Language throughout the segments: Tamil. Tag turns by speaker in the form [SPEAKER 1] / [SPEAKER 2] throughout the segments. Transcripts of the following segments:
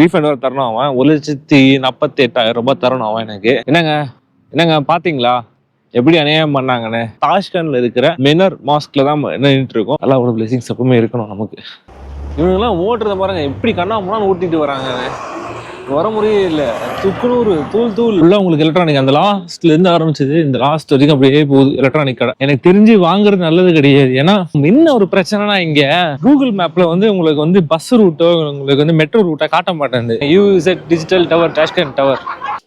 [SPEAKER 1] ரீஃபண்ட் வர தரணும் அவன். ஒரு லட்சத்தி நாற்பத்தி எட்டாயிரம் ரூபாய் தரணும் அவன் எனக்கு. என்னங்க? என்னங்க பாத்தீங்களா? எப்படி அநியாயம் பண்ணாங்கன்னு? தாஷ்கன்ல இருக்கிற மினர் மாஸ்க்ல தான் நின்றுட்டு இருக்கோம் நல்லா ஒரு பிளெஸிங்ஸ் எப்பவுமே இருக்கணும் நமக்கு. இவங்கெல்லாம் ஓட்டுறத பாருங்க எப்படி கண்ணா முன்னாடி ஓட்டிட்டு வராங்க வர முறையே இல்லை. துக்குனூறு தூள் தூள். உள்ள உங்களுக்கு எலக்ட்ரானிக் அந்த லாஸ்ட்ல இருந்து ஆரம்பிச்சது இந்த லாஸ்ட் வரைக்கும் அப்படியே போகுது எலக்ட்ரானிக் கடை. எனக்கு தெரிஞ்சு வாங்குறது நல்லது கிடையாது. ஏன்னா என்ன ஒரு பிரச்சனைனா இங்க கூகுள் மேப்ல வந்து உங்களுக்கு வந்து பஸ் ரூட்டோ உங்களுக்கு வந்து மெட்ரோ ரூட்டை காட்ட மாட்டேங்குது. யூசெட் digital tower Tashkent tower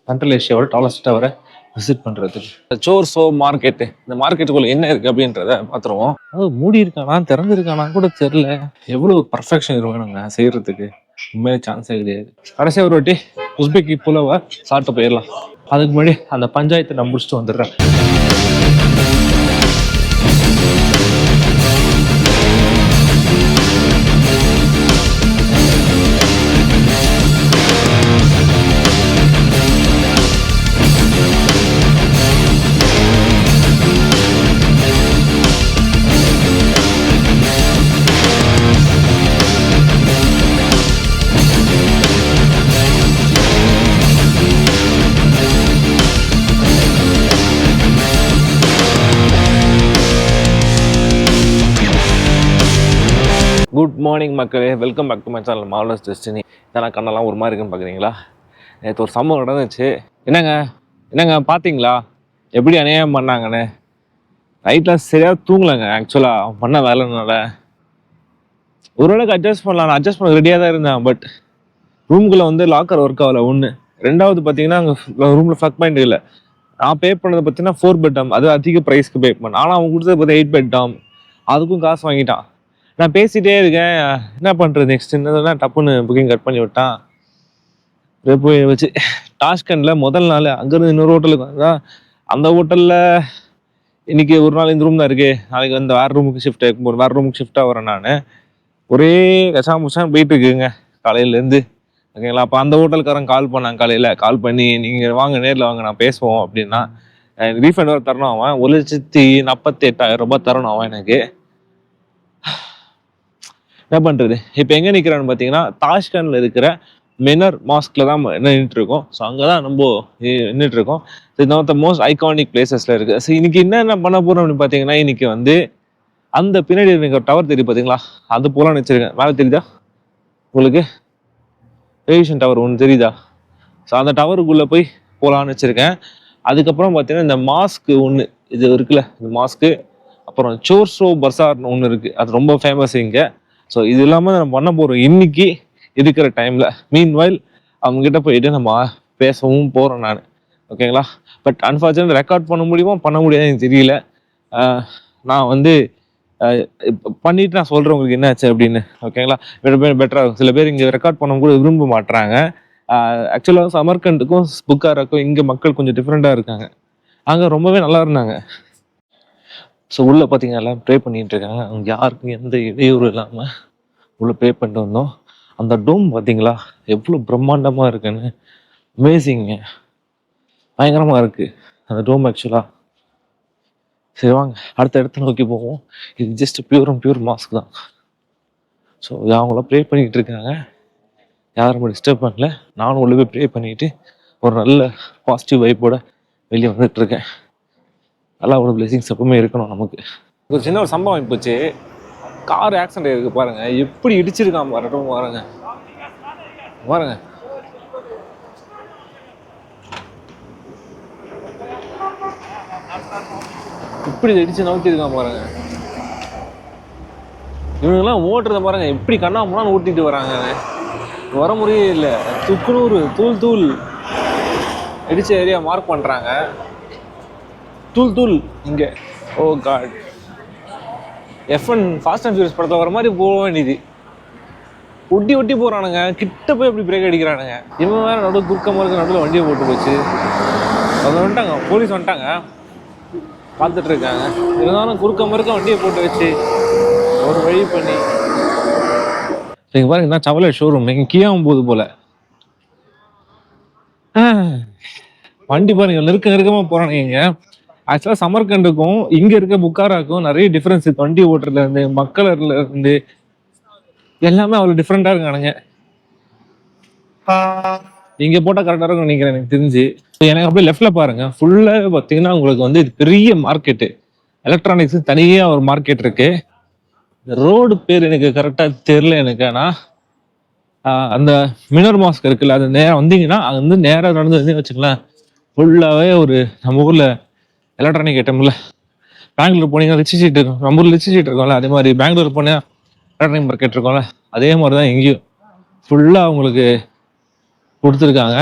[SPEAKER 1] Central ஏஷியாவோட tallest டவரை விசிட் பண்ணுறதுக்கு சோர் சோ மார்க்கெட்டு இந்த மார்க்கெட்டுக்குள்ள என்ன இருக்கு அப்படின்றத பார்த்துருவோம். அது மூடி இருக்கானா திறந்திருக்கானா கூட தெரியல. எவ்வளோ பர்ஃபெக்ஷன் வரும் நாங்கள் செய்கிறதுக்கு உண்மையிலே சான்ஸே கிடையாது. கடைசியா ஒரு வாட்டி உஸ்பெக்கி புலவ சாப்பிட்டு போயிடலாம் அதுக்கு முன்னாடி அந்த பஞ்சாயத்தை நான் முடிச்சுட்டு வந்துடுறேன். குட் மார்னிங் மக்களே. Welcome back to my channel marvellous destiny இதெல்லாம் கண்ணெல்லாம் ஒரு மாதிரி இருக்குன்னு பார்க்குறீங்களா நேற்று ஒரு சம்பவம் நடந்துச்சு. என்னங்க? என்னங்க பார்த்தீங்களா எப்படி அநியாயம் பண்ணாங்கன்னு? நைட்டில் சரியாக தூங்கலைங்க ஆக்சுவலாக அவன் பண்ண வேலைனால. ஓரளவுக்கு அட்ஜஸ்ட் பண்ணலாம். நான் அட்ஜஸ்ட் பண்ண ரெடியாக தான் இருந்தேன் பட் ரூமுக்குள்ளே வந்து லாக்கர் ஒர்க் ஆகலை ஒன்று ரெண்டாவது பார்த்தீங்கன்னா அங்கே ரூமில் ஃப்ளக் பாயிண்ட் இல்லை. நான் பே பண்ணது பார்த்தீங்கன்னா ஃபோர் பெட் டாம் அது அதிக ப்ரைஸ்க்கு பே பண்ணேன். ஆனால் அவன் கொடுத்தது பார்த்தீங்கன்னா எயிட் பெட் டாம் அதுக்கும் காசு வாங்கிட்டான். நான் பேசிகிட்டே இருக்கேன். என்ன பண்ணுறது நெக்ஸ்ட் என்னதுன்னா டப்புன்னு புக்கிங் கட் பண்ணி விட்டான். அப்படியே போய் வச்சு டாஸ்கண்டில் முதல் நாள் அங்கேருந்து இன்னொரு ஹோட்டலுக்கு வந்தா அந்த ஹோட்டலில் இன்றைக்கி ஒரு நாள் இந்த ரூம் தான் இருக்குது நாளைக்கு வந்து வேறு ரூமுக்கு ஷிஃப்ட் ஆகும் வேறு ரூமுக்கு ஷிஃப்ட் ஆகிறேன் நான். ஒரே கச்சா போயிட்டு இருக்குங்க. காலையிலேருந்து ஓகேங்களா? அப்போ அந்த ஹோட்டலுக்காரன் கால் பண்ணாங்க காலையில். கால் பண்ணி நீங்கள் வாங்க நேரில் வாங்க நான் பேசுவோம் அப்படின்னா ரீஃபண்ட் வர தரணும் அவன். ஒரு லட்சத்தி நாற்பத்தி எட்டாயிரம் ரூபாய் தரணும் அவன் எனக்கு. என்ன பண்ணுறது இப்போ எங்கே நிற்கிறான்னு பார்த்தீங்கன்னா தாஷ்கன்ல இருக்கிற மெனர் மாஸ்கில் தான் நின்றுட்டு இருக்கோம் ஸோ அங்கதான் நம்ம நின்றுட்டு இருக்கோம் இது ஒன் த மோஸ்ட் ஐகானிக் பிளேசஸில் இருக்குது ஸோ இன்னைக்கு என்னென்ன பண்ண போகிறோம் அப்படின்னு பார்த்தீங்கன்னா இன்னைக்கு வந்து அந்த பின்னாடி இருக்க டவர் தெரியும் பார்த்தீங்களா அது போலான்னு வச்சிருக்கேன் மேலே தெரியுதா? உங்களுக்கு? ரேவிஷன் டவர் ஒன்று தெரியுதா? ஸோ அந்த டவருக்குள்ளே போய் போகலான்னு வச்சிருக்கேன் அதுக்கப்புறம் பார்த்தீங்கன்னா இந்த மாஸ்க்கு ஒன்று இது இருக்குல்ல இந்த மாஸ்க்கு. அப்புறம் சோர்ஸோ பர்சார்னு ஒன்று இருக்குது அது ரொம்ப ஃபேமஸ் இங்கே. ஸோ இது இல்லாமல் நம்ம பண்ண போகிறோம் இன்னைக்கு இருக்கிற டைமில் மீன் வாயில் அவங்ககிட்ட போயிட்டு நம்ம பேசவும் போகிறோம் நான். ஓகேங்களா பட் அன்ஃபார்ச்சுனேட் ரெக்கார்ட் பண்ண முடியுமா பண்ண முடியாது எனக்கு தெரியல. நான் வந்து பண்ணிட்டு நான் சொல்கிறேன் உங்களுக்கு என்னாச்சு அப்படின்னு. ஓகேங்களா பெட்டராக இருக்கும் சில பேர் இங்கே ரெக்கார்ட் பண்ண கூட விரும்ப மாட்டுறாங்க ஆக்சுவலாக சமர்கண்டுக்கும் புக்காராக்கும் இங்கே மக்கள் கொஞ்சம் டிஃப்ரெண்ட்டாக இருக்காங்க. அங்கே ரொம்பவே நல்லா இருந்தாங்க. ஸோ உள்ளே பார்த்தீங்கன்னா எல்லாம் ப்ரே பண்ணிகிட்டு இருக்காங்க. அவங்க யாருக்கும் எந்த இடையூறு இல்லாமல் உள்ளே ப்ரே பண்ணிட்டு வந்தோம். அந்த டோம் பார்த்தீங்களா எவ்வளோ பிரம்மாண்டமாக இருக்குன்னு. அமேசிங்க பயங்கரமாக இருக்குது அந்த டோம் ஆக்சுவலாக சரி வாங்க. அடுத்த இடத்த நோக்கி போவோம். இது just pure and pure mosque தான். ஸோ அவங்களாம் ப்ரே பண்ணிக்கிட்டு இருக்காங்க. யாரும் டிஸ்டர்ப் பண்ணல. நானும் உள்ளே போய் ப்ரே பண்ணிட்டு ஒரு நல்ல பாசிட்டிவ் வைப்போட வெளியே வந்துட்டு இருக்கேன். நல்லா பிளெஸிங்ஸ் எப்பவுமே இருக்கணும் நமக்கு. ஒரு சின்ன ஒரு சம்பவம் போச்சு. கார் ஆக்சிடென்ட் இருக்குது பாருங்க. எப்படி இடிச்சிருக்கான் பாருட்டும் பாருங்க. பாருங்க. இப்படி இடிச்சு நோக்கியிருக்கான் பாருங்க. இவங்கெல்லாம் ஓட்டுறத பாருங்க. எப்படி கண்ணா முன்னான்னு ஓட்டிட்டு வராங்க. வர முறையே இல்லை. துக்குனூறு தூள் தூள் இடிச்ச ஏரியா மார்க் பண்றாங்க. தூள் தூள். இங்கே. ஓ காட் எஃப்என் ஃபாஸ்ட் அண்ட் ஃபியூரிஸ் படத்தில் வர மாதிரி போக வேண்டியது. ஒட்டி ஒட்டி போகிறானுங்க கிட்ட போய் அப்படி பிரேக் அடிக்கிறானுங்க. இவன் வேறு நடுவில் குறுக்கமாக இருக்க நடுவில் வண்டியை போட்டு போச்சு. அது வந்துட்டாங்க. போலீஸ் வந்துட்டாங்க. பார்த்துட்டு இருக்காங்க. இருந்தாலும் குறுக்க மறுக்க வண்டியை போட்டு வச்சு ஒரு வழி பண்ணி. இங்க பாருங்க என்ன சவலை ஷோரூம் நீங்கள் கியாவும் போகுது போல. வண்டி பாருங்க நெருக்க போகிறானுங்க இங்கே. ஆக்சுவலா சமர்கண்டுக்கும் இங்க இருக்க புக்காராக்கும் நிறைய டிஃபரன்ஸ் வண்டி ஓட்டுறதுல இருந்து மக்களர்ல இருந்து எல்லாமே அவ்வளவு டிஃப்ரெண்டா இருக்கானுங்க. இங்க போட்டா கரெக்டா இருக்கும் நினைக்கிறேன் எனக்கு தெரிஞ்சு. எனக்கு அப்படியே லெஃப்ட்ல பாருங்க. ஃபுல்லா பாத்தீங்கன்னா உங்களுக்கு வந்து இது பெரிய மார்க்கெட்டு எலக்ட்ரானிக்ஸ் தனியா ஒரு மார்க்கெட் இருக்கு. ரோடு பேர் எனக்கு கரெக்டா தெரியல எனக்கு. ஆனா ஆஹ் அந்த மினர் மாஸ்க் இருக்குல்ல அது நேரம் வந்தீங்கன்னா அங்க வந்து நேரா நடந்து வந்து வச்சுக்கலாம் ஃபுல்லாவே ஒரு நம்ம ஊர்ல எலக்ட்ரானிக் ஐட்டம்ல பெங்களூர் போனீங்கன்னா ரிச்சி சீட் இருக்கும். நம்ம ஊர்ல ரிச்சி சீட் இருக்கும்ல அதே மாதிரி பெங்களூர் போனீங்கன்னா எலக்ட்ரானிக் மார்க்கெட் இருக்கும்ல அதே மாதிரி தான் எங்கேயும் ஃபுல்லாக அவங்களுக்கு கொடுத்துருக்காங்க.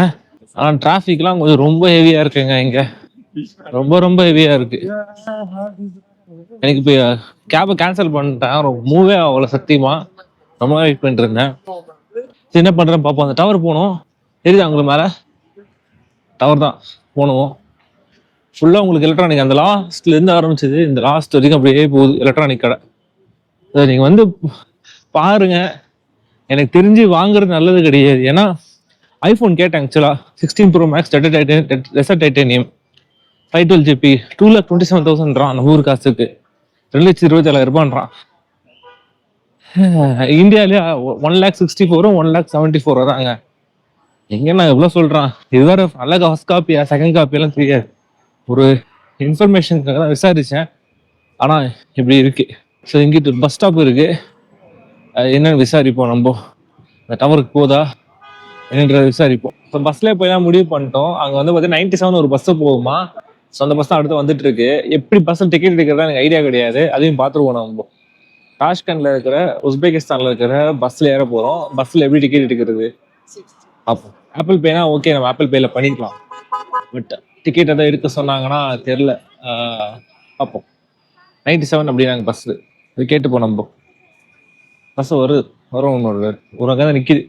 [SPEAKER 1] ஆனால் டிராஃபிக்லாம் கொஞ்சம் ரொம்ப ஹெவியாக இருக்குங்க இங்கே. ரொம்ப ரொம்ப ஹெவியாக இருக்கு. எனக்கு இப்போ கேபை கேன்சல் பண்ணிட்டேன். மூவே அவ்வளோ சத்தியமாக ரொம்ப வெயிட் பண்ணிட்டு இருந்தேன். சரி, என்ன பண்ணுறேன் பார்ப்போம் அந்த டவர் போகணும். தெரியுதா அவங்களுக்கு மேலே? டவர் தான். போகணும். ஃபுல்லாக உங்களுக்கு எலக்ட்ரானிக் அந்த லாஸ்ட்லேருந்து ஆரம்பிச்சது இந்த லாஸ்ட் வரைக்கும் அப்படியே போகுது எலக்ட்ரானிக் கடை. அதை நீங்கள் வந்து பாருங்க. எனக்கு தெரிஞ்சு வாங்குறது நல்லது கிடையாது. ஏன்னா ஐஃபோன் கேட்டேன் ஆக்சுவலாக sixteen pro max desert titanium five twelve GB two lakh twenty seven தௌசண்ட்றான் நம்ம ஊர் காசுக்கு. ரெண்டு லட்சத்தி இருபத்தி ஏழாயிரம் ரூபான்றான் இந்தியாவிலே ஒன் லேக் சிக்ஸ்டி ஃபோரும் ஒன் லேக் செவன்ட்டி ஃபோர் வராங்க. எங்க நான் எவ்வளோ சொல்றான்? இது வேற நல்ல ஃபஸ்ட் காப்பியா செகண்ட் காப்பியெல்லாம் தெரியாது. ஒரு இன்ஃபர்மேஷனுக்காக தான் விசாரிச்சேன். ஆனா இப்படி இருக்கு. ஸோ இங்கிட்டு பஸ் ஸ்டாப் இருக்கு. அது என்னன்னு விசாரிப்போம் நம்ம. இந்த டவருக்கு போதா என்னன்றத விசாரிப்போம். இப்போ பஸ்லேயே போய் தான் முடிவு பண்ணிட்டோம். அங்கே வந்து பார்த்தீங்கன்னா நைன்டி செவன் ஒரு பஸ்ஸு போகுமா? ஸோ அந்த பஸ் தான் அடுத்து வந்துட்டு இருக்கு எப்படி பஸ்ஸில் டிக்கெட் எடுக்கிறதா எனக்கு ஐடியா கிடையாது. அதையும் பார்த்துருவோம் நம்ம. டாஷ்கண்ட்ல இருக்கிற உஸ்பெகிஸ்தான்ல இருக்கிற பஸ்ல ஏற போறோம். பஸ்ல எப்படி டிக்கெட் எடுக்கிறது? அப்போ ஆப்பிள் பேனா ஓகே நம்ம ஆப்பிள் பேல பண்ணிக்கலாம். பட் டிக்கெட் எதாவது எடுக்க சொன்னாங்கன்னா தெரில பார்ப்போம். நைன்டி செவன் அப்படி நாங்கள் பஸ் இது கேட்டுப்போம் நம்ம பஸ் வருது. வரும் இன்னொரு ஒரு அங்கே தான் நிற்கிது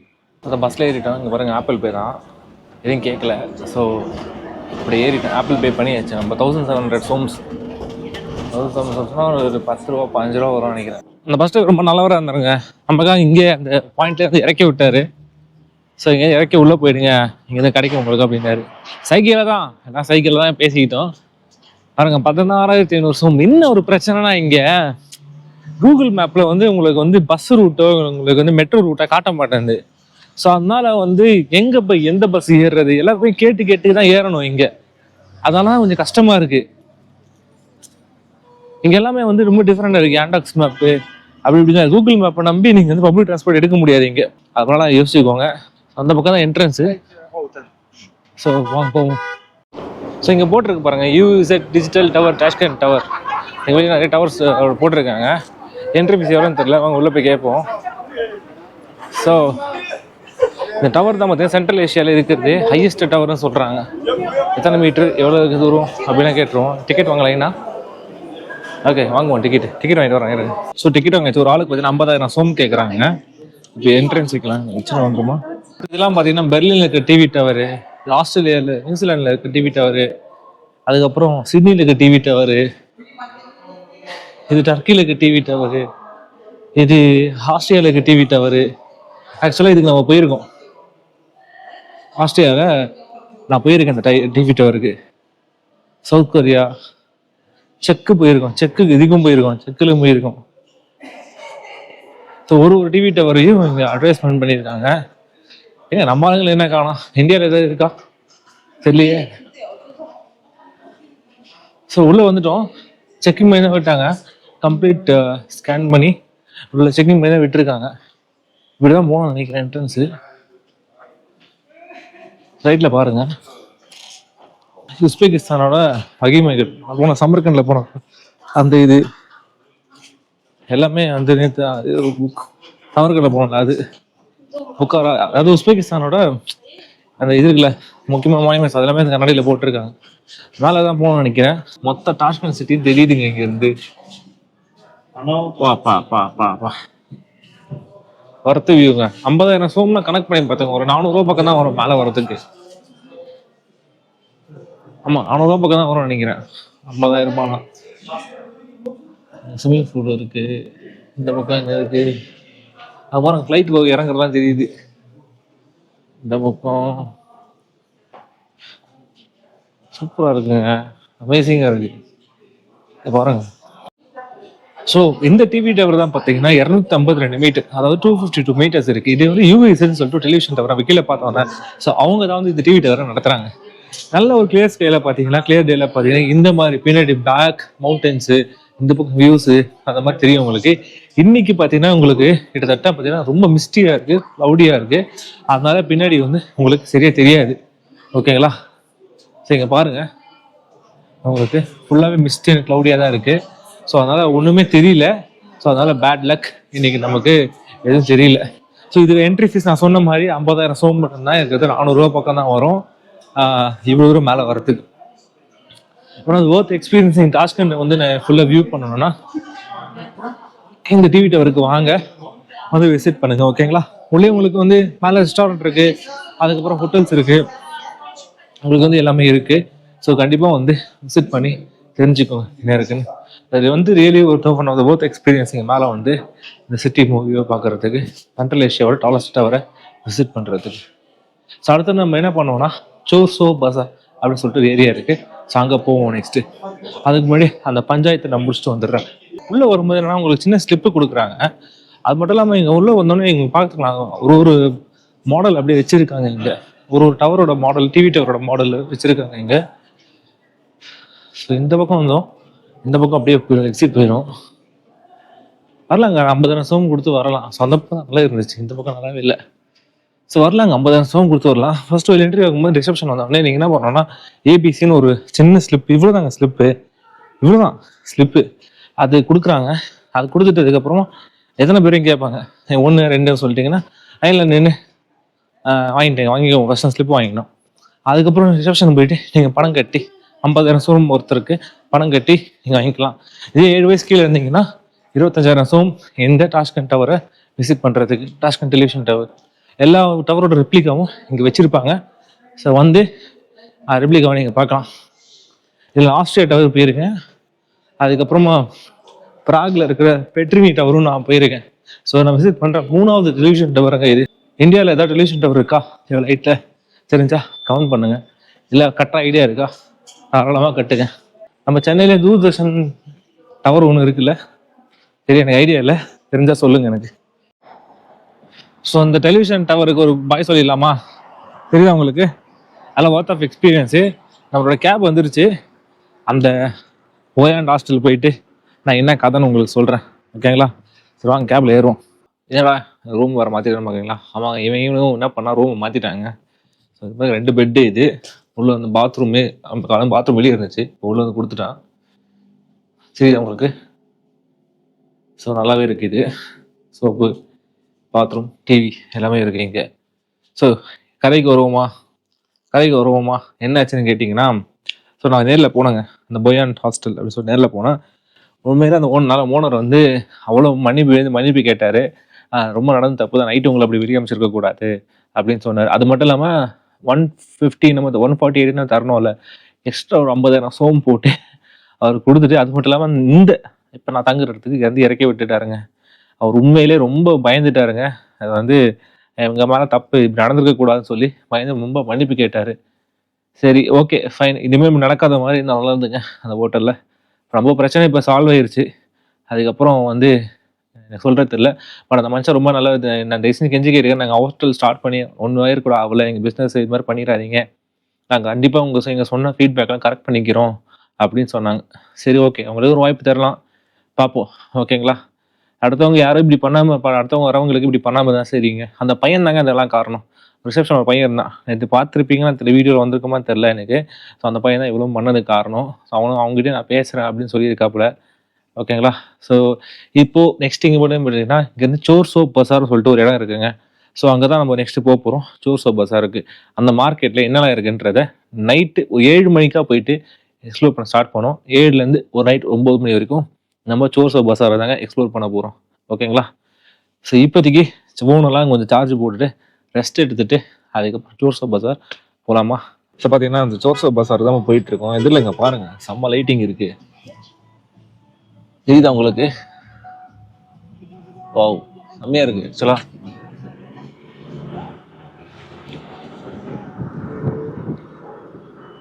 [SPEAKER 1] அந்த பஸ்ஸில் ஏறிட்டோம். இங்கே பாருங்க ஆப்பிள் பே தான். எதுவும் கேட்கல. ஸோ இப்படி ஏறிட்டேன் ஆப்பிள் பே பண்ணியாச்சு. நம்ம thousand seven hundred soms thousand seven சோம்ஸ்னா ஒரு பத்து ரூபா பதினஞ்சு ரூபா வரும்னு நினைக்கிறேன். அந்த பஸ் ரொம்ப நல்லவராக இருந்தாருங்க. நமக்காக இங்கே அந்த பாயிண்ட்ல வந்து இறக்கி விட்டாரு. ஸோ இங்கே இறக்கி உள்ளே போயிடுங்க. இங்கே தான் கிடைக்கும் உங்களுக்கு அப்படின்னாரு. சைக்கிளில் தான். எல்லாம் சைக்கிளில் தான் பேசிக்கிட்டோம். பாருங்க பதினாறாயிரத்தி ஐநூறு சோம் என்ன ஒரு பிரச்சனைனா இங்கே கூகுள் மேப்பில் வந்து உங்களுக்கு வந்து பஸ் ரூட்டோ உங்களுக்கு வந்து மெட்ரோ ரூட்டோ காட்ட மாட்டேங்குது. ஸோ அதனால வந்து எங்கே போய் எந்த பஸ் ஏறுறது? எல்லாம் போய் கேட்டு கேட்டு தான் ஏறணும் இங்கே. அதெல்லாம் கொஞ்சம் கஷ்டமாக இருக்குது இங்கே எல்லாமே வந்து ரொம்ப டிஃப்ரெண்டாக இருக்குது ஆண்டாக்ஸ் மேப்பு அப்படி இப்படி தான் கூகுள் மேப்பை நம்பி நீங்கள் வந்து பப்ளிக் டிரான்ஸ்போர்ட் எடுக்க முடியாது இங்கே. அதனால யோசிச்சுக்கோங்க. அந்த பக்கம் தான் என்ட்ரன்ஸு ஸோ வாங்க போவோம். ஸோ இங்கே போட்டிருக்கு பாருங்கள் யூசெட் டிஜிட்டல் டவர் டாஷ்கன் டவர் எங்கள் வெளியே நிறைய டவர்ஸ் போட்டிருக்காங்க. என்ட்ரி ஃபீஸ் எவ்வளோன்னு தெரில வாங்க உள்ளே போய் கேட்போம். ஸோ இந்த டவர் தான் பார்த்தீங்கன்னா சென்ட்ரல் ஏஷியாவில் இருக்கிறது. ஹையஸ்ட் டவர்னு சொல்கிறாங்க எத்தனை மீட்ரு எவ்வளோ தூரம் அப்படிலாம் கேட்டுருவோம். டிக்கெட் வாங்கலைன்னா ஓகே வாங்குவோம் டிக்கெட் டிக்கெட் வாங்கிட்டு வரேன் இருங்க ஸோ டிக்கெட் வாங்கிச்சு ஒரு ஆளுக்கு பார்த்தீங்கன்னா ஐம்பதாயிரம் சோம் கேட்குறாங்க இப்போ என்ட்ரன்ஸ் வைக்கலாம் வச்சு வாங்குமா இதெல்லாம் பார்த்தீங்கன்னா பெர்லினில் இருக்க டிவி டவரு ஆஸ்திரேலியாவில் நியூசிலாண்டில் இருக்க டிவி டவரு அதுக்கப்புறம் சிட்னியில் இருக்க டிவி டவரு இது டர்க்கியில் இருக்க டிவி டவரு இது ஆஸ்திரேலியாவில் இருக்க டிவி டவரு ஆக்சுவலாக இதுக்கு நம்ம போயிருக்கோம். ஆஸ்திரேலியாவில் நான் போயிருக்கேன் அந்த டை டிவி டவருக்கு சவுத் கொரியா செக்கு போயிருக்கோம். செக்கு இதுக்கும் போயிருக்கோம். செக்கிலும் போயிருக்கோம். ஸோ ஒரு ஒரு டிவி டவரையும் இங்கே அட்வர்டைஸ்மெண்ட் பண்ணியிருக்காங்க. ஏங்க நம்ம ஆளுங்களை என்ன காணும் இந்தியாவில் எதாவது இருக்கா? தெரியலையே. ஸோ உள்ளே வந்துட்டோம். செக்கிங் பண்ணி விட்டாங்க. கம்ப்ளீட் ஸ்கேன் uh, பண்ணி உள்ள செக்கிங் பண்ணி தான் விட்டுருக்காங்க. இப்படி தான் போகணும் நினைக்கிறேன் என்ட்ரன்ஸு ரைட்டில் பாருங்க. உஸ்பெகிஸ்தானோட மகிமைகள் போன சமர்கண்டில் போனோம். அந்த இது. எல்லாமே அந்த நேற்று சமர்கண்டில் போனோம்ல அது. புக்காரா? அதாவது உஸ்பெகிஸ்தானோட அந்த இது இருக்குல்ல முக்கியமான மாநிலம் அதெல்லாமே இந்த கண்ணாடியில் போட்டிருக்காங்க. மேலே தான் போகணும்னு நினைக்கிறேன். மொத்த டாஷ்கன் சிட்டி தெரியுதுங்க இங்கேருந்து வரத்து வியூங்க ஐம்பதாயிரம் சோம்னா கணக்கு பண்ணி பார்த்துங்க ஒரு நானூறுரூவா பக்கம் தான் வரும் மேலே வரதுக்கு ஆமா நானூறுரூவா பக்கம் தான் வரும்னு நினைக்கிறேன். ஐம்பதாயிரம் ரூபாய்லாம். ஸ்விம்மிங் பூல் இருக்கு. இந்த பக்கம் இங்க அது மாதிரி ஃப்ளைட் போக இறங்குறதுலாம் தெரியுது. இந்த பக்கம். சூப்பராக இருக்குங்க. அமேசிங்காக இருக்கு. பாருங்க. ஸோ இந்த டிவி டவர் தான் பார்த்தீங்கன்னா இரநூத்தி ஐம்பது ரெண்டு மீட்டர் அதாவது டூ ஃபிஃப்டி டூ மீட்டர்ஸ் இருக்குது இது வந்து யூஎஸ்ன்னு சொல்லிட்டு டெலிவிஷன் டவர் கீழே பார்த்தோம்னா ஸோ அவங்க தான் வந்து இந்த டிவி டவரை நடத்துகிறாங்க நல்ல ஒரு கிளியர் ஸ்கேல பார்த்தீங்கன்னா கிளியர் டேல பார்த்தீங்கன்னா இந்த மாதிரி பின்னாடி பேக் மவுண்டன்ஸு இந்த பக்கம் வியூஸு அந்த மாதிரி தெரியும் உங்களுக்கு. இன்னைக்கு பார்த்தீங்கன்னா உங்களுக்கு கிட்டத்தட்ட பார்த்தீங்கன்னா ரொம்ப மிஸ்டியாக இருக்கு லவுடியாக இருக்கு. அதனால பின்னாடி வந்து உங்களுக்கு சரியாக தெரியாது. ஓகேங்களா சரிங்க பாருங்க. உங்களுக்கு ஃபுல்லாகவே மிஸ்டி அண்ட் க்ளவுடியாக தான் இருக்குது ஸோ அதனால் ஒன்றுமே தெரியல. ஸோ அதனால் பேட் லக் இன்னைக்கு நமக்கு எதுவும் தெரியல. ஸோ இதில் என்ட்ரி ஃபீஸ் நான் சொன்ன மாதிரி ஐம்பதாயிரம் சோம் மட்டும்தான் இருக்கிறது நானூறுரூவா பக்கம் தான் வரும். இவ்வளோ தூரம் மேலே வரத்துக்கு அப்புறம் ஆஃப் ஒர்த் எக்ஸ்பீரியன்ஸிங் டாஸ்கண்ட் வந்து நான் ஃபுல்லாக வியூ பண்ணணும்னா இந்த டிவி டவருக்கு வாங்க வந்து விசிட் பண்ணுங்க ஓகேங்களா உள்ளே உங்களுக்கு வந்து மேலே ரெஸ்டாரண்ட் இருக்கு அதுக்கப்புறம் ஹோட்டல்ஸ் இருக்கு உங்களுக்கு வந்து எல்லாமே இருக்கு. ஸோ கண்டிப்பாக வந்து விசிட் பண்ணி தெரிஞ்சுக்கோங்க என்ன இருக்குன்னு. அது வந்து ரியலி ஒரு one of the both experiencing மேலே வந்து இந்த சிட்டி மூவியை பார்க்குறதுக்கு சென்ட்ரல் ஏஷியாவோட டாலஸ்ட் டவரை விசிட் பண்ணுறதுக்கு ஸோ அடுத்து நம்ம என்ன பண்ணுவோம்னா சோசோ பசா அப்படின்னு சொல்லிட்டு ஒரு ஏரியா இருக்கு. ஸோ அங்கே போவோம் நெக்ஸ்ட்டு அதுக்கு முன்னாடி அந்த பஞ்சாயத்தை நான் முடிச்சுட்டு வந்துடுறேன். உள்ளே வரும்போது என்னன்னா உங்களுக்கு சின்ன ஸ்லிப்பு கொடுக்குறாங்க. அது மட்டும் இல்லாமல் இங்கே உள்ளே வந்தோடனே இங்கே பார்த்துக்கலாம் ஒரு ஒரு மாடல் அப்படியே வச்சுருக்காங்க இங்கே. ஒரு ஒரு டவரோட மாடல் டிவி டவரோட மாடல் வச்சுருக்காங்க இங்கே. ஸோ இந்த பக்கம் வந்தோம். இந்த பக்கம் அப்படியே எக்ஸிட் போயிடும் வரலாங்க ஐம்பதாயிரம் சோம் கொடுத்து வரலாம். ஸோ பக்கம் நல்லா இருந்துச்சு. இந்த பக்கம் நல்லாவே இல்லை. ஸோ வரலாங்க. ஐம்பதாயிரம் சோம் கொடுத்து வரலாம். ஃபர்ஸ்ட் ஒரு இன்டர்வியூ ஆகும்போது ரிசப்ஷன் வந்தோடனே நீங்கள் என்ன பண்ணோம்னா ஏபிசின்னு ஒரு சின்ன ஸ்லிப் இவ்வளோ தாங்க ஸ்லிப்பு இவ்வளோ தான் ஸ்லிப்பு அது கொடுக்குறாங்க. அது கொடுத்துட்டதுக்கப்புறமா எத்தனை பேரும் கேட்பாங்க. ஒன்று ரெண்டுன்னு சொல்லிட்டீங்கன்னா லைனில் நின்று வாங்கிட்டேங்க. வாங்கிக்கோங்க. ஃபர்ஸ்ட் ஸ்லிப் வாங்கிக்கணும். அதுக்கப்புறம் ரிசப்ஷன் போயிட்டு நீங்கள் பணம் கட்டி ஐம்பதாயிரம் சோம் ஒருத்தருக்கு பணம் கட்டி நீங்கள் வாங்கிக்கலாம். இதே ஏழு வயசு கீழே இருந்தீங்கன்னா இருபத்தஞ்சாயிரம் சோம் எந்த டாஸ்கன் டவரை விசிட் பண்ணுறதுக்கு டாஸ்கன் டெலிவிஷன் டவர் எல்லா டவரோட ரெப்ளிகாவும் இங்கே வச்சுருப்பாங்க. ஸோ வந்து ரெப்ளிகாவை நீங்கள் பார்க்கலாம். இதில் ஆஸ்திரியா டவர் போயிருக்கேன். அதுக்கப்புறமா ப்ராக்ல இருக்கிற பெட்ரினி டவரும் நான் போயிருக்கேன். ஸோ நான் விசிட் பண்ணுறேன் மூணாவது டெலிவிஷன் டவருங்க இது. இந்தியாவில் ஏதாவது டெலிவிஷன் டவர் இருக்கா? இவ்வளோ லைட்டில் தெரிஞ்சா கவுண்ட் பண்ணுங்கள் இல்லை கட்டுற ஐடியா இருக்கா? தாராளமாக கட்டுங்க. நம்ம சென்னையில் தூர்தர்ஷன் டவர் ஒன்று இருக்குல்ல? சரி எனக்கு ஐடியா இல்லை. தெரிஞ்சால் சொல்லுங்கள் எனக்கு. ஸோ அந்த டெலிவிஷன் டவருக்கு ஒரு பாய் சொல்லிடலாமா? தெரியுதா உங்களுக்கு? அதில் ஒர்த் ஆஃப் எக்ஸ்பீரியன்ஸு நம்மளோட கேப் வந்துருச்சு. அந்த ஓயாண்ட் ஹாஸ்டல் போயிட்டு நான் என்ன கதைன்னு உங்களுக்கு சொல்கிறேன் ஓகேங்களா சரி வாங்க கேபில் ஏறுவோம். என்னடா ரூம் வர மாற்றிடுறோம் பார்க்குறீங்களா ஆமாங்க இவன் இவனும் என்ன பண்ணா ரூம் மாற்றிட்டாங்க ஸோ இது மாதிரி ரெண்டு பெட்டு இது. உள்ள வந்து பாத்ரூமு அந்த காலம் பாத்ரூம் வெளியே இருந்துச்சு. இப்போ உள்ள வந்து கொடுத்துட்டான். சரி உங்களுக்கு? ஸோ நல்லாவே இருக்குது. இது சோப்பு பாத்ரூம் டிவி எல்லாமே இருக்கு இங்கே. ஸோ கதைக்கு வருவோமா? கதைக்கு வருவோமா? என்ன ஆச்சுன்னு கேட்டிங்கன்னா ஸோ நான் நேரில் போனேங்க. அந்த பொயான் ஹாஸ்டல் அப்படின்னு சொல்லி நேரில் போனேன். உண்மையில அந்த ஓன் ஓனர் வந்து அவ்வளோ மன்னிப்பு எழுந்து மன்னிப்பு கேட்டார். ரொம்ப நடந்து தப்பு தான். நைட்டு உங்களை அப்படி வெளியே கூடாது அப்படின்னு சொன்னார். அது மட்டும் இல்லாமல் ஒன் ஃபிஃப்டி நம்ம ஒன் ஃபார்ட்டி எயிட்னா தரணும்ல. எக்ஸ்ட்ரா ஒரு ஐம்பதாயிரம் சோம் போட்டு அவர் கொடுத்துட்டு அது மட்டும் இல்லாமல் இந்த இப்போ நான் தங்குற இடத்துக்கு இறந்து இறக்கி விட்டுட்டாருங்க. அவர் உண்மையிலே ரொம்ப பயந்துட்டாருங்க. அது வந்து எங்க மேலே தப்பு இப்படி நடந்திருக்க கூடாதுன்னு சொல்லி பயந்து ரொம்ப மன்னிப்பு கேட்டார். சரி ஓகே ஃபைன் இனிமேல் நடக்காத மாதிரி நல்லா இருந்துங்க அந்த ஹோட்டலில். ரொம்ப பிரச்சனை இப்போ சால்வ் ஆயிருச்சு. அதுக்கப்புறம் வந்து எனக்கு சொல்கிறது இல்லை பட் அந்த மனுஷன் ரொம்ப நல்லா இது- நான் தயவுசெய்து கெஞ்சி கேட்குறேன் நாங்கள் ஹோட்டல் ஸ்டார்ட் பண்ணி ஒன் வயிறு கூட ஆகல. எங்கள் பிஸ்னஸ் இது மாதிரி பண்ணிடாதீங்க. நாங்கள் கண்டிப்பாக உங்கள் எங்கள் சொன்ன ஃபீட்பேக்லாம் கரெக்ட் பண்ணிக்கிறோம் அப்படின்னு சொன்னாங்க. சரி ஓகே உங்களுக்கு ஒரு வாய்ப்பு தரலாம். பார்ப்போம் ஓகேங்களா அடுத்தவங்க யாரும் இப்படி பண்ணாமல் அடுத்தவங்க வரவங்களுக்கு இப்படி பண்ணாமல் தான் சரிங்க அந்த பையன் தாங்க அதெல்லாம் காரணம். ரிசப்ஷன் ஒரு பையன் இருந்தான். நேற்று பார்த்துருப்பீங்கன்னா தெரியல வீடியோவில் வந்திருக்குமா? தெரில எனக்கு. ஸோ அந்த பையன் தான் இவ்வளோ பண்ணது காரணம். ஸோ அவனும் அவங்ககிட்ட நான் பேசுகிறேன் அப்படின்னு சொல்லியிருக்காப்புல. ஓகேங்களா? ஸோ இப்போது நெக்ஸ்ட் இங்கே மட்டும் பார்த்தீங்கன்னா இங்கேருந்து சோர் சோப் பசார் சொல்லிட்டு ஒரு இடம் இருக்குங்க. ஸோ அங்கே தான் நம்ம நெக்ஸ்ட்டு போக போகிறோம் சோர் சோப் பசாருக்கு அந்த மார்க்கெட்டில் என்னெல்லாம் இருக்குன்றத நைட்டு ஏழு மணிக்கா போயிட்டு எக்ஸ்ப்ளோர் பண்ண ஸ்டார்ட் பண்ணோம். ஏழுலேருந்து ஒரு நைட் ஒம்பது மணி வரைக்கும் நம்ம சோர்ஸ் ஆஃப் பசாரை தாங்க எக்ஸ்ப்ளோர் பண்ண போகிறோம் ஓகேங்களா ஸோ இப்போதைக்கு ஃபோனெல்லாம் கொஞ்சம் சார்ஜ் போட்டுட்டு ரெஸ்ட் எடுத்துட்டு அதுக்கப்புறம் சோர்ஸ் ஆஃப் பசார் போகலாமா ஸோ பார்த்தீங்கன்னா அந்த சோர்சோ பசார் தான் போயிட்டுருக்கோம். எதில் இங்கே பாருங்கள் செம்ம லைட்டிங் இருக்குது தெரியுதா உங்களுக்கு? வாவ் செம்மையாக இருக்கு ஆக்சுவலாக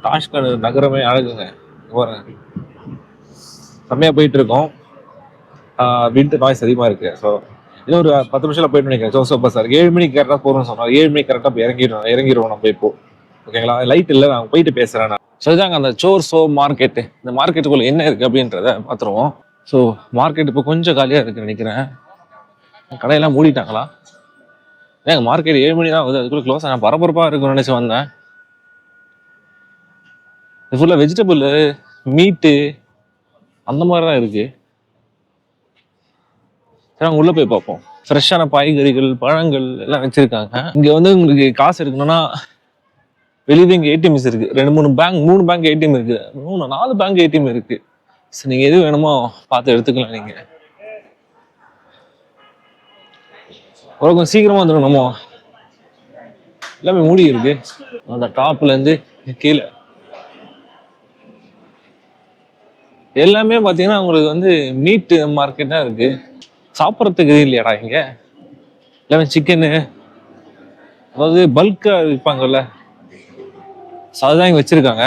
[SPEAKER 1] தாஷ்கர் நகரமே அழகுங்க. இங்க பாருங்க. செம்மையாக போயிட்டு இருக்கோம் அப்படின்ட்டு நாய்ஸ் அதிகமாக இருக்கு. ஸோ இன்னும் ஒரு பத்து நிமிஷத்தில் போயிட்டு நினைக்கிறேன். ஸோ சூப்பர் சார் ஏழு மணிக்கு கரெக்டாக போகணும்னு சொன்னார். ஏழு மணிக்கு கரெக்டாக இறங்கிடுவோம் இறங்கிடுவோம் நம்ம இப்போ. ஓகேங்களா லைட் இல்லை நான் போயிட்டு பேசுகிறேன் நான். ஸோ அந்த சோர் சோ மார்க்கெட்டு இந்த மார்க்கெட்டுக்குள்ள என்ன இருக்குது அப்படின்றத பார்த்துருவோம் ஸோ மார்க்கெட் இப்போ கொஞ்சம் காலியாக இருக்குன்னு நினைக்கிறேன். கடையெல்லாம் மூடிட்டாங்களா? ஏங்க மார்க்கெட் ஏழு மணி தான் ஆகுது. அதுக்குள்ளே க்ளோஸ் நான் பரபரப்பாக இருக்கும்னு நினச்சி வந்தேன். இது ஃபுல்லாக வெஜிடபிள் மீட்டு அந்த மாதிரி தான் இருக்கு. சரி நாங்கள் உள்ளே போய் பார்ப்போம். ஃப்ரெஷ்ஷான காய்கறிகள் பழங்கள் எல்லாம் வச்சுருக்காங்க. இங்கே வந்து உங்களுக்கு காசு இருக்கணும்னா வெளியே இங்கே ஏடிஎம்ஸ் இருக்குது ரெண்டு மூணு பேங்க் மூணு பேங்க் ஏடிஎம் இருக்குது மூணு நாலு பேங்க் ஏடிஎம் இருக்குது சரி நீங்கள் எது வேணுமோ பார்த்து எடுத்துக்கலாம் நீங்கள் உலகம் கொஞ்சம் வந்துடும் நம்ம. எல்லாமே மூடி இருக்கு. அந்த டாப்லேருந்து கீழே. எல்லாமே பார்த்தீங்கன்னா உங்களுக்கு வந்து மீட் மார்க்கெட் தான் இருக்கு. சாப்பிட்றதுக்கு இது இல்லையாடா இங்க? எல்லாமே சிக்கனு அதாவது பல்கா விற்பாங்கல்ல அதுதான் இங்க வச்சிருக்காங்க.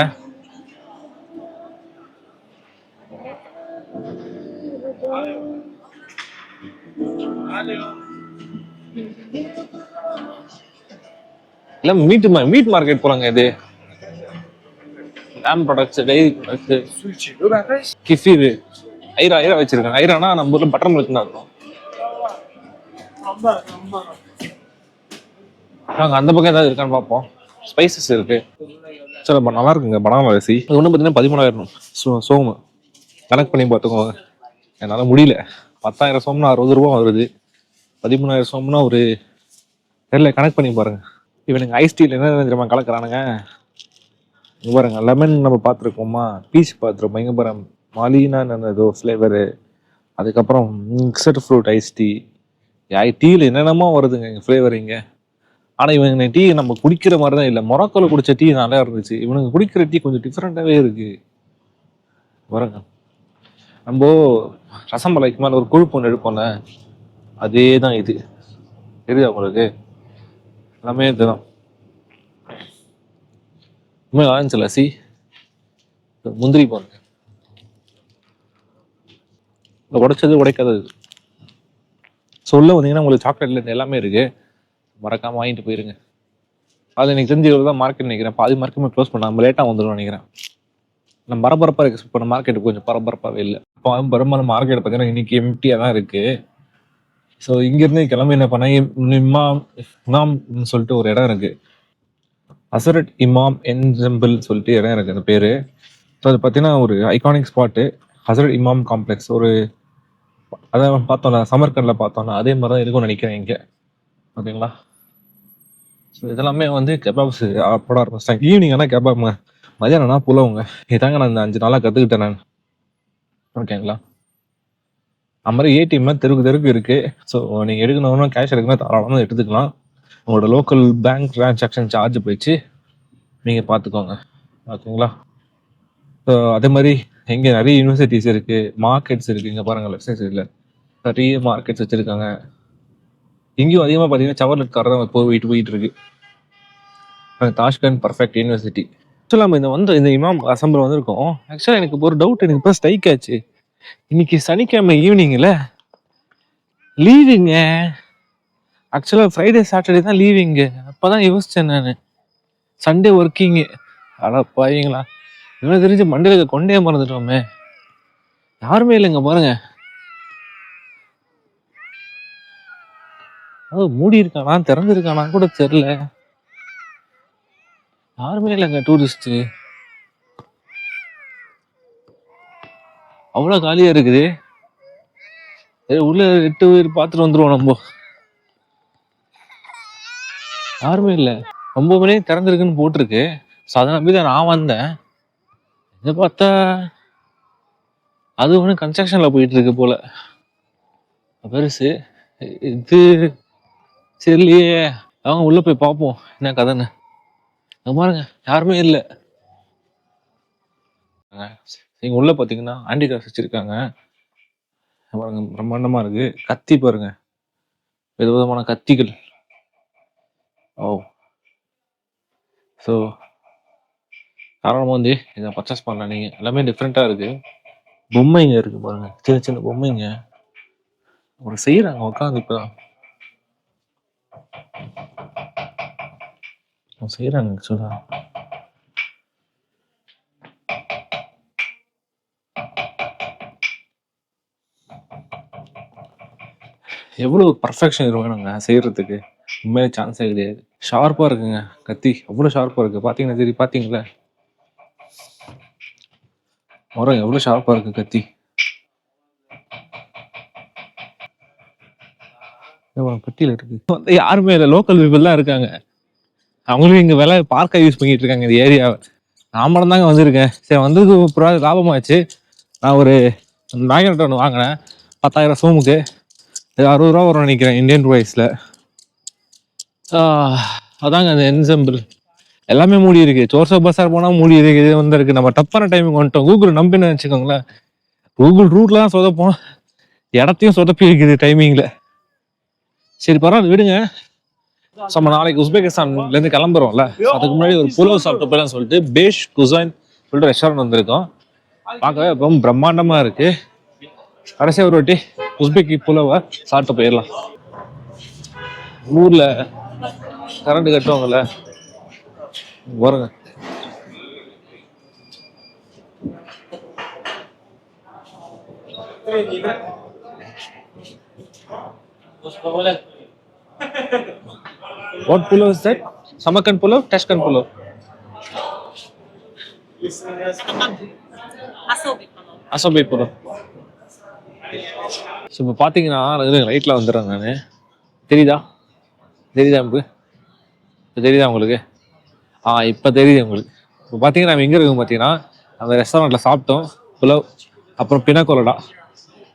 [SPEAKER 1] இல்ல மீட்டு மீட் மார்க்கெட் போறாங்க இது. Lamb products dairy products kefir Airaa ஐரா வச்சிருக்காங்க ஐரானா நம்ம ஊர்ல பட்டர் மில்க் தான் இருக்கும். நாங்க அந்த பக்கம் ஏதாவது இருக்கான்னு பார்ப்போம். ஸ்பைசஸ் இருக்கு. சரி அப்ப நல்லா இருக்குங்க. பனானா அரிசி. இது ஒன்று பார்த்தீங்கன்னா பதிமூணாயிரம். சோ சோமு. கணக்கு பண்ணி பார்த்துக்கோங்க. என்னால் முடியல. பத்தாயிரம் சோம்னா அறுபது ரூபா வருது. பதிமூணாயிரம் சோம்னா ஒரு தெரியல கணக்கு பண்ணி பாருங்க. இவனுங்க ஐஸ் டீல என்ன தெரியுமா கலக்குறானுங்க? இங்க பாருங்க லெமன் நம்ம பார்த்துருக்கோமா? பீச் பார்த்துருப்போம் இங்க பாருங்க மாலினா ஏதோ ஃப்ளேவரு அதுக்கப்புறம் மிக்சட் ஃப்ரூட் ஐஸ் டீ ஐ டீயில் என்னென்னமோ வருதுங்க எங்கள் ஃப்ளேவர் இங்கே. ஆனால் இவங்க டீ நம்ம குடிக்கிற மாதிரி தான் இல்லை. மொராக்கோல குடித்த டீ நல்லா இருந்துச்சு. இவனுங்க குடிக்கிற டீ கொஞ்சம் டிஃப்ரெண்ட்டாகவே இருக்குது பாருங்க. நம்ம ரசமலைக்கு மேலே ஒரு கொழுப்பு ஒன்று எடுப்போம்ல அதே தான் இது. தெரியுதா உங்களுக்கு? எல்லாமே இதுதான். உண்மை ஆரம்பிச்சல சி முந்திரி பாருங்க உடைச்சது உடைக்காதது. சொல்ல வந்தீங்கன்னா உங்களுக்கு சாக்லேட்ல எல்லாமே இருக்கு. மறக்காம வாங்கிட்டு போயிருங்க. அது எனக்கு தெரிஞ்ச தான் மார்க்கெட் நினைக்கிறேன். பாதி மார்க்கெட் க்ளோஸ் பண்ணாமல் லேட்டாக வந்துடும் நினைக்கிறேன். நம்ம பரபரப்பாக இருக்குது இப்போ மார்க்கெட் கொஞ்சம் பரபரப்பாகவே இல்லை. இப்போ பெரும்பாலும் மார்க்கெட் பார்த்தீங்கன்னா இன்னைக்கு எம்டியாக தான் இருக்குது ஸோ இங்கேருந்து கிளம்பி என்ன பண்ணேன்? இமாம் இமாம்னு சொல்லிட்டு ஒரு இடம் இருக்குது அசரட் இமாம் என்ஜம்பிள் சொல்லிட்டு இடம் இருக்குது அந்த பேர். ஸோ அது பார்த்தீங்கன்னா ஒரு ஐகானிக் ஸ்பாட்டு ஹசரட் இமாம் காம்ப்ளெக்ஸ் ஒரு அதான் பார்த்தோம்ல சமர்கண்டில் பார்த்தோம்னா அதே மாதிரி தான் இருக்கும்னு நினைக்கிறேன் இங்கே. ஓகேங்களா ஸோ இதெல்லாமே வந்து கெபாப்ஸ் போட ஆரம்பிச்சிட்டாங்க ஈவினிங் ஆனால் கெபாப்ங்க மதியானம்னா புலவுங்க இதாங்க நான் இந்த அஞ்சு நாளாக கற்றுக்கிட்டேன் நான். ஓகேங்களா அது மாதிரி ஏடிஎம் தெருக்கு தெருக்கு இருக்குது ஸோ நீங்கள் எடுக்கணும்னா கேஷ் எடுக்கணும் தாராளமாக எடுத்துக்கலாம். உங்களோட லோக்கல் பேங்க் டிரான்சாக்ஷன் சார்ஜ் போயிடுச்சு. நீங்கள் பார்த்துக்கோங்க ஓகேங்களா ஸோ அதே மாதிரி இங்கே நிறைய யூனிவர்சிட்டிஸ் இருக்குது மார்க்கெட்ஸ் இருக்குது இங்கே பாருங்கள் லெஃப்ட் சைடில் நிறைய மார்க்கெட்ஸ் வச்சுருக்காங்க. இங்கேயும் அதிகமாக பார்த்தீங்கன்னா சவர்லெட் கார் தான் போயிட்டு போயிட்டு இருக்கு. தாஷ்கண்ட் பர்ஃபெக்ட் யூனிவர்சிட்டி ஆக்சுவலாக நம்ம இந்த வந்து இந்த இமாம் அசம்பிள் வந்திருக்கோம். ஆக்சுவலாக எனக்கு ஒரு டவுட் எனக்கு இப்போ ஸ்ட்ரைக் ஆச்சு. இன்னைக்கு சனிக்கிழமை ஈவினிங்கில் லீவுங்க ஆக்சுவலாக ஃப்ரைடே சாட்டர்டே தான் லீவிங்கு அப்போ தான் யோசித்தேன் நான். சண்டே ஒர்க்கிங்கு அட பாவீங்களா. இவ்வளோ தெரிஞ்சு மண்டேல கொண்டே மறந்துட்டோமே. யாருமே இல்லைங்க பாருங்க. அது மூடி இருக்கானா திறந்திருக்கானா கூட தெரில யாருமே இல்லைங்க டூரிஸ்ட்டு அவ்வளோ காலியாக இருக்குது. சரி, உள்ள எட்டு பேர் பார்த்துட்டு வந்துடுவோம் நம்ம. யாருமே இல்லை. ஒன்பது மணி திறந்துருக்குன்னு போட்டிருக்கு. ஸோ அதை நம்பி தான் நான் வந்தேன். இதை பார்த்தா அது ஒன்று கன்ஸ்ட்ரக்ஷனில் போயிட்டு இருக்கு போல. பெருசு. இது சரிலையே அவங்க உள்ள போய் பார்ப்போம். என்ன கதைன்னு. அது பாருங்க யாருமே இல்லை. நீங்கள் உள்ள பார்த்தீங்கன்னா ஆண்டிகாஸ் வச்சுருக்காங்க. பாருங்க பிரம்மாண்டமாக இருக்குது கத்தி பாருங்க. விதவிதமான கத்திகள். Oh. ஓ ஸோ காரணமாக வந்து இதை பர்ச்சேஸ் பண்ணலாம் நீங்கள் எல்லாமே டிஃப்ரெண்ட்டாக இருக்கு. பொம்மைங்க இருக்கு பாருங்க. சின்ன சின்ன பொம்மைங்க ஒரு செய்கிறாங்க உட்காந்து இப்பதான் அவங்க செய்யறாங்க ஆக்சுவலா எவ்வளோ பர்ஃபெக்ஷன் வேணுங்க செய்கிறதுக்கு உண்மையிலே சான்ஸே கிடையாது. ஷார்ப்பாக இருக்குங்க. கத்தி அவ்வளோ ஷார்ப்பாக இருக்குது பார்த்தீங்கன்னா சரி பார்த்தீங்களா மரம் எவ்வளோ ஷார்ப்பாக இருக்குது கத்தி? பெட்டியில் இருக்குது வந்து யாருமே இல்லை. லோக்கல் பீப்புள் தான் இருக்காங்க. அவங்களும் இங்கே விலை பார்க்க யூஸ் பண்ணிட்டு இருக்காங்க இந்த ஏரியாவை நான் மட்டும் தாங்க வந்திருக்கேன். சரி வந்தது அப்புறம் லாபமாச்சு நான் ஒரு மேக்னெட் ஒன்று வாங்கினேன். பத்தாயிரம் சோமுக்கு. இது அறுபது ரூபா வரும் நினைக்கிறேன் இந்தியன் ருபீஸில் அதாங்க அந்த என்சம்பிள் எல்லாமே மூடி இருக்கு. சோர்சோ பஸார் போனால் மூடி இருக்கு இது வந்து இருக்கு நம்ம தப்பான டைமுக்கு வந்துட்டோம். கூகுள் நம்பின்னு வச்சுக்கோங்களேன். கூகுள் ரூட்லாம் தான் சொதப்போம். இடத்தையும் சொதப்பி இருக்குது டைமிங்கில் சரி பரவாயில்ல விடுங்க. நம்ம நாளைக்கு உஸ்பெகிஸ்தான்லேருந்து கிளம்புறோம்ல. அதுக்கு முன்னாடி ஒரு புலோ சாப்பிட்டு போயிடலாம் சொல்லிட்டு பேஷ் குசைன் சொல்லிட்டு ரெஸ்டாரண்ட் வந்திருக்கோம். பார்க்கவே ரொம்ப பிரம்மாண்டமாக இருக்கு. கடைசியாக ஒரு வாட்டி உஸ்பெக்கி புலவை சாப்பிட்டு போயிடலாம். ஊரில் கரண்ட் கட்டுவாங்கல்ல? வருங்க What pulao is that? Samarkand pulao, Tashkent pulao. அசோபி படம் ஸோ இப்போ பார்த்தீங்கன்னா லைட்டில் வந்துடுறேன் நான். தெரியுதா? தெரியுதா இப்போ இப்போ தெரியுதா உங்களுக்கு? ஆ இப்போ தெரியுது உங்களுக்கு. இப்போ பார்த்தீங்கன்னா நம்ம எங்கே இருக்கோம் பார்த்தீங்கன்னா அந்த ரெஸ்டாரண்ட்டில் சாப்பிட்டோம் புலவ் அப்புறம் பினக்கோலடா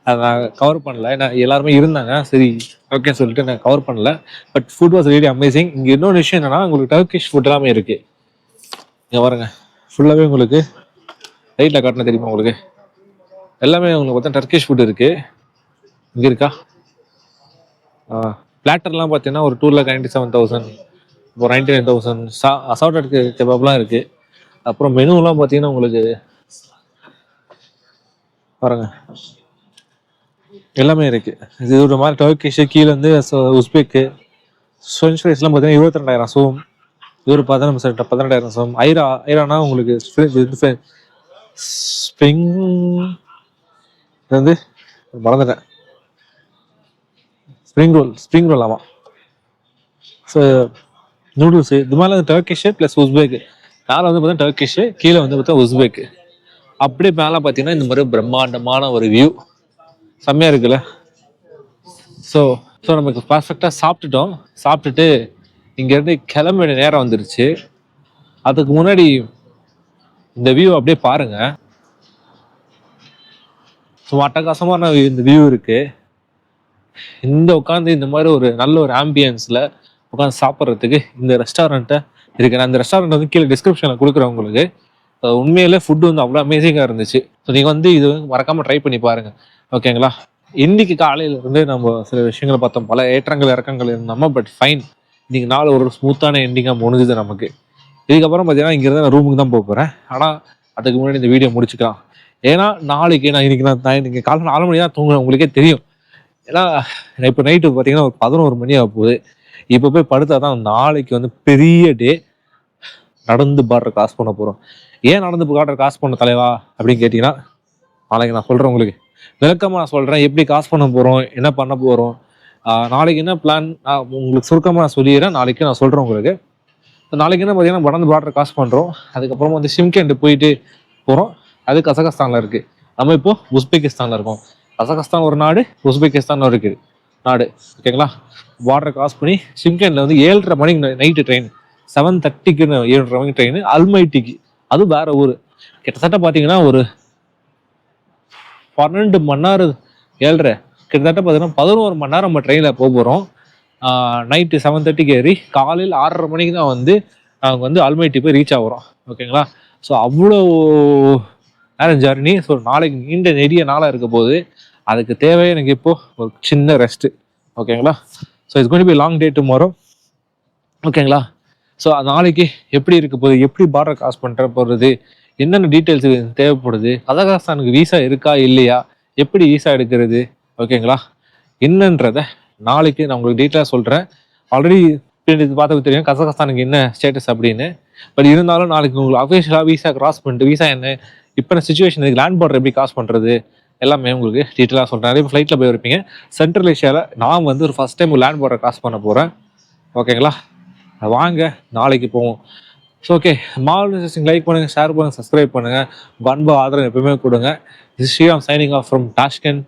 [SPEAKER 1] அதை நான் கவர் பண்ணல. ஏன்னா எல்லாருமே இருந்தாங்க. சரி ஓகே சொல்லிட்டு நான் கவர் பண்ணல. But food was really amazing இங்கே இன்னொரு விஷயம் என்னன்னா உங்களுக்கு டர்க்கிஷ் ஃபுட் எல்லாமே இருக்குது இங்கே பாருங்க. ஃபுல்லாகவே உங்களுக்கு லைட்டில் காட்டின தெரியுமா உங்களுக்கு? எல்லாமே உங்களுக்கு பார்த்தா டர்க்கிஷ் ஃபுட் இருக்குது இங்கே இருக்கா? பிளாட்டர்லாம் பார்த்தீங்கன்னா ஒரு two lakh ninety seven thousand இப்போ நைன்டி நைன் தௌசண்ட் சா அசால்ட் கெபாப்லாம் இருக்கு. அப்புறம் மெனுலாம் பார்த்தீங்கன்னா உங்களுக்கு பாருங்க. எல்லாமே இருக்கு. இது ஒரு மாதிரி டர்க்கிஷ் கீழே வந்து உஸ்பெக்கு ஃப்ரெஞ்ச் ரைஸ்லாம் பார்த்தீங்கன்னா இருபத்தி ரெண்டாயிரம் சோம். இது ஒரு பதினெண்டு பதினெண்டாயிரம் சோம். ஐரா ஐரானா உங்களுக்கு ஸ்ப்ரிங் இது வந்து மறந்துட்டேன். ஸ்ப்ரிங் ரோல் ஸ்ப்ரிங் ரோல் ஆமாம் ஸோ நூடுல்ஸ் இது மாதிரி டர்க்கிஷ் பிளஸ் ப்ளஸ் மேலே வந்து பார்த்தா டர்க்கிஷ் கீழே வந்து பார்த்தா உஸ்பேக் அப்படியே மேலே பார்த்தீங்கன்னா இந்த மாதிரி பிரம்மாண்டமான ஒரு வியூ செம்மையாக இருக்குல்ல? ஸோ ஸோ நமக்கு பர்ஃபெக்டாக சாப்பிட்டுட்டோம். சாப்பிட்டுட்டு இங்கேருந்து கிளம்ப வேண்டிய நேரம் வந்துருச்சு. அதுக்கு முன்னாடி இந்த வியூ அப்படியே பாருங்க. ஸோ அட்டகாசமான இந்த வியூ இருக்குது இந்த உட்காந்து இந்த மாதிரி ஒரு நல்ல ஒரு ஆம்பியன்ஸில் உட்காந்து சாப்பிட்றதுக்கு இந்த ரெஸ்டாரண்ட்டை இருக்கு நான் அந்த ரெஸ்டாரண்ட் வந்து கீழே டிஸ்கிரிப்ஷனில் கொடுக்குறேன் உங்களுக்கு. உண்மையிலே ஃபுட்டு வந்து அவ்வளோ அமேசிங்காக இருந்துச்சு. ஸோ நீங்கள் வந்து இது வந்து ட்ரை பண்ணி பாருங்கள் ஓகேங்களா இன்னைக்கு காலையிலேருந்து நம்ம சில விஷயங்களை பார்த்தோம். பல ஏற்றங்கள் இறக்கங்கள் இருந்தோமா பட் ஃபைன் இன்னைக்கு நாள் ஒரு ஸ்மூத்தான எண்டிங்காக முடிஞ்சுது நமக்கு. இதுக்கப்புறம் பார்த்தீங்கன்னா இங்கேருந்து நான் ரூமுக்கு தான் போக போகிறேன் ஆனால் அதுக்கு முன்னாடி இந்த வீடியோ முடிச்சுக்கலாம். ஏன்னா நாளைக்கு நான் இன்னைக்கு நான் நான் இன்னைக்கு காலைல நாலு மணி தான் தூங்குறேன் உங்களுக்கே தெரியும். ஏன்னா இப்போ நைட்டு பார்த்தீங்கன்னா ஒரு பதினோரு மணி ஆக போகுது. இப்போ போய் படுத்தா தான் நாளைக்கு வந்து பெரிய டே நடந்து பாடுற காசு பண்ண போகிறோம் ஏன் நடந்து காட்டுற காசு பண்ண தலைவா அப்படின்னு கேட்டிங்கன்னா நாளைக்கு நான் சொல்கிறேன் உங்களுக்கு. விளக்கமாக நான் சொல்கிறேன் எப்படி காசு பண்ண போகிறோம் என்ன பண்ண போகிறோம் நாளைக்கு என்ன பிளான் நான் உங்களுக்கு சுருக்கமாக நான் சொல்லிடுறேன் நாளைக்கு நான் சொல்கிறேன் உங்களுக்கு. நாளைக்கு என்ன பார்த்தீங்கன்னா நடந்து பாடுற காசு பண்ணுறோம் அதுக்கப்புறமா வந்து சிம்கேண்டு போயிட்டு போகிறோம் அது கசகஸ்தானில் இருக்குது நம்ம இப்போது உஸ்பெகிஸ்தானில் இருக்கோம். கசகஸ்தான் ஒரு நாடு உஸ்பெகிஸ்தான் இருக்குது நாடு. ஓகேங்களா பார்டர் கிராஸ் பண்ணி சிம்கேண்டில் வந்து ஏழரை மணிக்கு நைட்டு ட்ரெயின் செவன் தேர்ட்டிக்கு ஏழரை மணிக்கு ட்ரெயின் அல்மைட்டிக்கு அது வேற ஊர். கிட்டத்தட்ட பார்த்தீங்கன்னா ஒரு பன்னெண்டு மணி நேரம் ஏழரை. கிட்டத்தட்ட பார்த்தீங்கன்னா பதினோரு மணி நேரம் நம்ம ட்ரெயினில் போக போகிறோம் நைட்டு செவன் தேர்ட்டிக்கு ஏறி காலையில் ஆறரை மணிக்கு தான் வந்து நாங்கள் வந்து அல்மைட்டி போய் ரீச் ஆகுறோம். ஓகேங்களா ஸோ அவ்வளோ நேரம் ஜர்னி ஸோ நாளைக்கு நீண்ட நெடிய நாளாக இருக்க போது அதுக்கு தேவை எனக்கு இப்போது ஒரு சின்ன ரெஸ்ட்டு ஓகேங்களா so it's going be long day tomorrow ஓகேங்களா ஸோ நாளைக்கு எப்படி இருக்க போகுது? எப்படி பார்டர் கிராஸ் பண்ணுற போகிறது என்னென்ன டீட்டெயில்ஸ் தேவைப்படுது? கதகஸ்தானுக்கு வீசா இருக்கா இல்லையா? எப்படி வீசா எடுக்கிறது? ஓகேங்களா என்னன்றத நாளைக்கு நான் உங்களுக்கு டீட்டெயிலாக சொல்கிறேன் ஆல்ரெடி இது பார்த்து தெரியும் கசகஸ்தானுக்கு என்ன ஸ்டேட்டஸ் அப்படின்னு. பட் இருந்தாலும் நாளைக்கு உங்களுக்கு அஃபிஷியலாக வீசா கிராஸ் பண்ணிட்டு வீசா என்ன? இப்போ சுச்சுவேஷன் இருக்குது லேண்ட் பார்டர் எப்படி கிராஸ் பண்ணுறது எல்லாமே உங்களுக்கு டீட்டெயிலாக சொல்கிறேன் நிறைய ஃப்ளைட்டில் போய் இருப்பீங்க சென்ட்ரல் ஏஷியாவில் நான் வந்து ஒரு first time land border cross பண்ண போகிறேன் ஓகேங்களா வாங்க நாளைக்கு போவோம். ஸோ ஓகே மாவட்ட லைக் பண்ணுங்கள் ஷேர் பண்ணுங்கள் சப்ஸ்கிரைப் பண்ணுங்கள் அன்பு ஆதரவு எப்பவுமே கொடுங்க. This signing off from off from Tashkent,